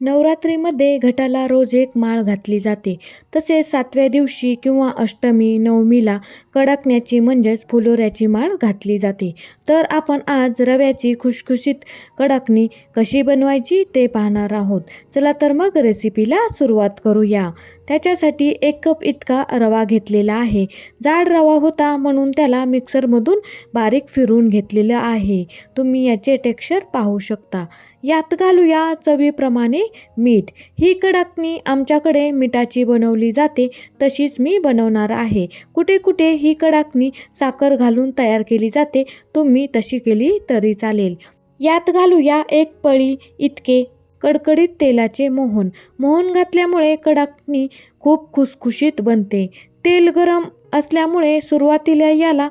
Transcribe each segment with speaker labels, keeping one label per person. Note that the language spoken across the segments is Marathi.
Speaker 1: नवरात्रीमध्ये घटाला रोज एक माळ घातली जाते. तसेच सातव्या दिवशी किंवा अष्टमी नवमीला कडाकण्याची म्हणजेच फुलोऱ्याची माळ घातली जाते. तर आपण आज रव्याची खुशखुशीत कडाकणी कशी बनवायची ते पाहणार आहोत. चला तर मग रेसिपीला सुरुवात करूया. त्याच्यासाठी एक कप इतका रवा घेतलेला आहे. जाड रवा होता म्हणून त्याला मिक्सरमधून बारीक फिरून घेतलेलं आहे. तुम्ही याचे टेक्स्चर पाहू शकता. यात घालूया चवीप्रमाणे मीठ. ही कडाकणी आमच्याकडे मिठाची बनवली जाते तशीच मी बनवणार आहे. कुठे कुठे ही कडाकणी साखर घालून तयार केली जाते तुम्ही तशी केली तरी चालेल. यात घालूया एक पळी इतके कडकडीत तेलाचे मोहन. मोहन घातल्यामुळे कडाकणी खूप खुसखुशीत बनते. तेल गरम असल्यामुळे सुरुवातीला याला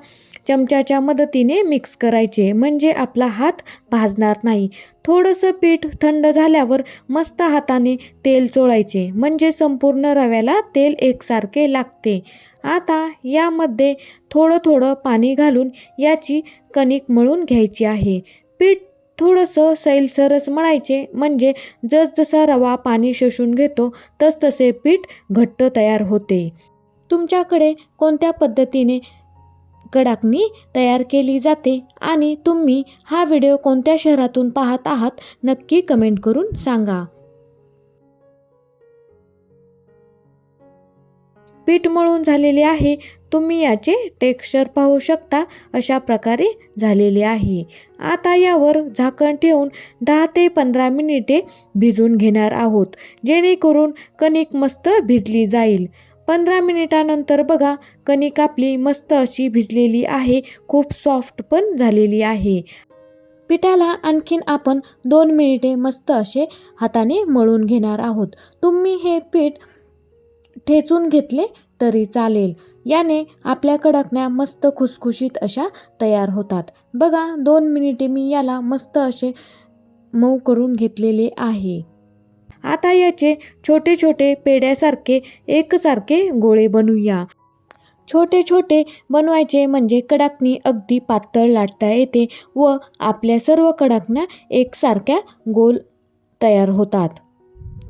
Speaker 1: चमच्याच्या मदतीने मिक्स करायचे. म्हणजे आपला हात भाजणार नाही. थोडंसं पीठ थंड झाल्यावर मस्त हाताने तेल चोळायचे. म्हणजे संपूर्ण रव्याला तेल एकसारखे लागते. आता यामध्ये थोडं थोडं पाणी घालून याची कणिक मळून घ्यायची आहे. पीठ थोडंसं सैलसरस मळायचे. म्हणजे जसजसा रवा पाणी शोषून घेतो तसतसे पीठ घट्ट तयार होते. तुमच्याकडे कोणत्या पद्धतीने कडाकणी तयार केली जाते आणि तुम्ही हा व्हिडिओ कोणत्या शहरातून पाहत आहात नक्की कमेंट करून सांगा. पीठ मळून झालेले आहे. तुम्ही याचे टेक्स्चर पाहू शकता अशा प्रकारे झालेले आहे. आता यावर झाकण ठेवून दहा ते पंधरा मिनिटे भिजून घेणार आहोत जेणेकरून कणिक मस्त भिजली जाईल. पंधरा मिनिटानंतर बघा कणिक आपली मस्त अशी भिजलेली आहे खूप सॉफ्ट पण झालेली आहे. पिठाला आणखीन आपण दोन मिनिटे मस्त असे हाताने मळून घेणार आहोत. तुम्ही हे पीठ ठेचून घेतले तरी चालेल. याने आपल्या कडकण्या मस्त खुसखुशीत अशा तयार होतात. बघा दोन मिनिटे मी याला मस्त असे मऊ करून घेतलेले आहे. आता याचे छोटे छोटे पेड्यासारखे एकसारखे गोळे बनवूया. छोटे छोटे बनवायचे म्हणजे कडाकणी अगदी पातळ लाटता येते व आपल्या सर्व कडाकण्या एकसारख्या गोल तयार होतात.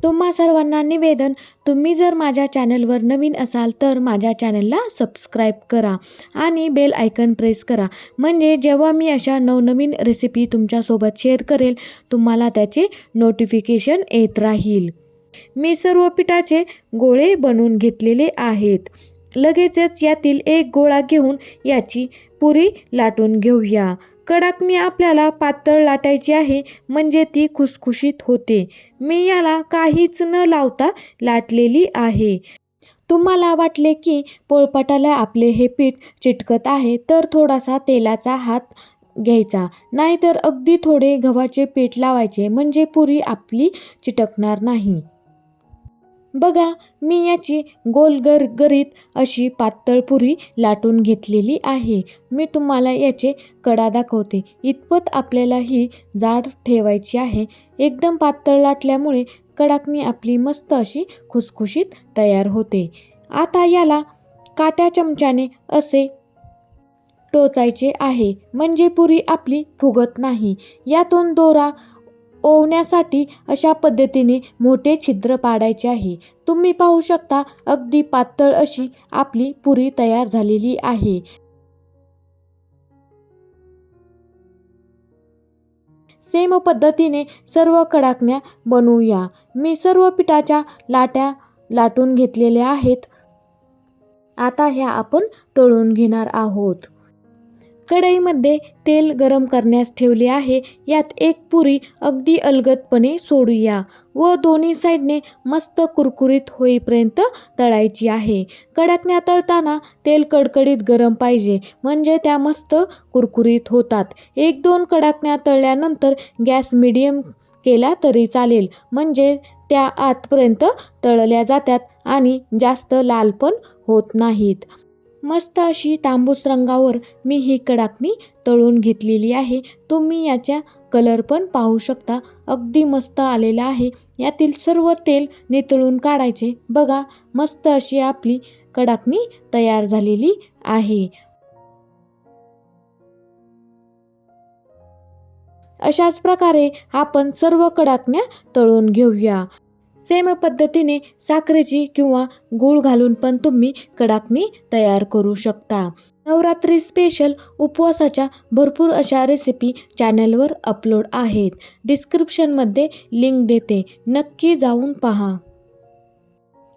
Speaker 1: तुम्हा सर्वांना निवेदन तुम्ही जर माझ्या चॅनलवर नवीन असाल तर माझ्या चॅनलला सबस्क्राईब करा आणि बेल आयकन प्रेस करा. म्हणजे जेव्हा मी अशा नवनवीन रेसिपी तुमच्यासोबत शेअर करेल तुम्हाला त्याचे नोटिफिकेशन येत राहील. मी सर्व पिठाचे गोळे बनवून घेतलेले आहेत. लगेचच यातील एक गोळा घेऊन याची पुरी लाटून घेऊया. कडाकणी आपल्याला पातळ लाटायची आहे म्हणजे ती खुसखुशीत होते. मी याला काहीच न लावता लाटलेली आहे. तुम्हाला वाटले की पोळपाटाला आपले हे पीठ चिटकत आहे तर थोडासा तेलाचा हात घ्यायचा. नाहीतर अगदी थोडे गव्हाचे पीठ लावायचे म्हणजे पुरी आपली चिटकणार नाही. बघा मी याची गोलगर गरीत अशी पातळ पुरी लाटून घेतलेली आहे. मी तुम्हाला याचे कडा दाखवते. इतपत आपल्याला ही जाड ठेवायची आहे. एकदम पातळ लाटल्यामुळे कडाकणी आपली मस्त अशी खुसखुशीत तयार होते. आता याला काट्या चमच्याने असे टोचायचे आहे. म्हणजे पुरी आपली फुगत नाही. यातून दोरा ओवण्यासाठी अशा पद्धतीने मोठे छिद्र पाडायचे आहे. तुम्ही पाहू शकता अगदी पातळ अशी आपली पुरी तयार झालेली आहे. सेम पद्धतीने सर्व कडाकण्या बनवूया. मी सर्व पिठाच्या लाट्या लाटून घेतलेल्या आहेत. आता ह्या आपण तळून घेणार आहोत. कढईमध्ये तेल गरम करण्यास ठेवले आहे. यात एक पुरी अगदी अलगदपणे सोडूया व दोन्ही साईडने मस्त कुरकुरीत होईपर्यंत तळायची आहे. कडाकण्या तळताना तेल कडकडीत गरम पाहिजे म्हणजे त्या मस्त कुरकुरीत होतात. एक दोन कडाकण्या तळल्यानंतर गॅस मिडियम केला तरी चालेल म्हणजे त्या आतपर्यंत तळल्या जातात आणि जास्त लाल पण होत नाहीत. मस्त अशी तांबूस रंगावर मी ही कडाकणी तळून घेतलेली आहे. तुम्ही याच्या कलर पण पाहू शकता. अगदी मस्त आलेला आहे. यातील सर्व तेल नितळून काढायचे. बघा मस्त अशी आपली कडाकणी तयार झालेली आहे. अशाच प्रकारे आपण सर्व कडाकण्या तळून घेऊया. सेम पद्धतीने साखरेची किंवा गूळ घालून पण तुम्ही कडाकणी तयार करू शकता. नवरात्री स्पेशल उपवासाच्या भरपूर अशा रेसिपी चॅनलवर अपलोड आहेत. डिस्क्रिप्शनमध्ये लिंक देते. नक्की जाऊन पहा.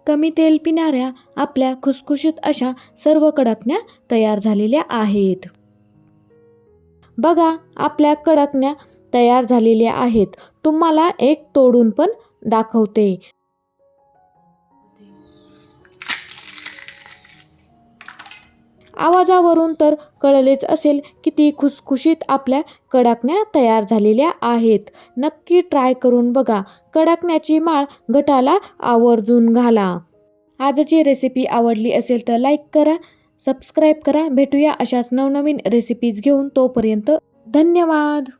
Speaker 1: कमी तेल पिणाऱ्या आपल्या खुसखुशीत अशा सर्व कडकण्या तयार झालेल्या आहेत. बघा आपल्या कडकण्या तयार झालेल्या आहेत. तुम्हाला एक तोडून पण दाखवते. आवाजावरून तर कळलेच असेल की ती खुसखुशीत आपल्या कडाकण्या तयार झालेल्या आहेत. नक्की ट्राय करून बघा. कडाकण्याची माळ गटाला आवर्जून घाला. आजची रेसिपी आवडली असेल तर लाईक करा सबस्क्राईब करा. भेटूया अशाच नवनवीन रेसिपीज घेऊन तोपर्यंत धन्यवाद.